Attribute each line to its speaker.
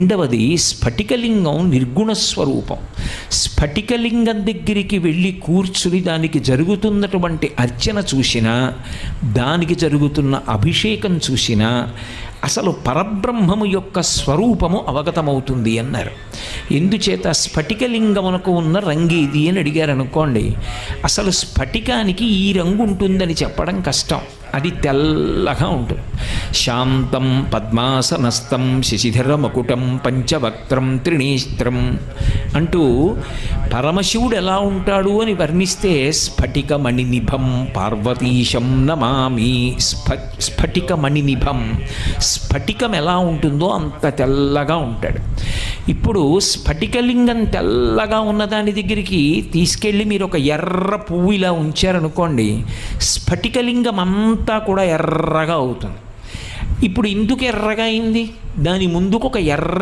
Speaker 1: రెండవది స్ఫటికలింగం నిర్గుణ స్వరూపం. స్ఫటికలింగం దగ్గరికి వెళ్ళి కూర్చుని దానికి జరుగుతున్నటువంటి అర్చన చూసినా దానికి జరుగుతున్న అభిషేకం చూసినా అసలు పరబ్రహ్మము యొక్క స్వరూపము అవగతమవుతుంది అన్నారు. ఎందుచేత స్ఫటికలింగమునకు ఉన్న రంగేది అని అడిగారు అనుకోండి అసలు స్ఫటికానికి ఈ రంగు ఉంటుందని చెప్పడం కష్టం. అది తెల్లగా ఉంటుంది. శాంతం పద్మాసనస్థం శశిధరమకుటం పంచవక్త్రం త్రినేత్రం అంటూ పరమశివుడు ఎలా ఉంటాడు అని వర్ణిస్తే స్ఫటికమణినిభం పార్వతీశం నమామి స్ఫ స్ఫటికమణినిభం. స్ఫటికం ఎలా ఉంటుందో అంత తెల్లగా ఉంటాడు. ఇప్పుడు స్ఫటికలింగం తెల్లగా ఉన్న దాని దగ్గరికి తీసుకెళ్ళి మీరు ఒక ఎర్ర పువ్వు ఇలా ఉంచారనుకోండి స్ఫటికలింగం అంతా కూడా ఎర్రగా అవుతుంది. ఇప్పుడు ఇందుకు ఎర్రగా అయింది. దాని ముందుకు ఒక ఎర్ర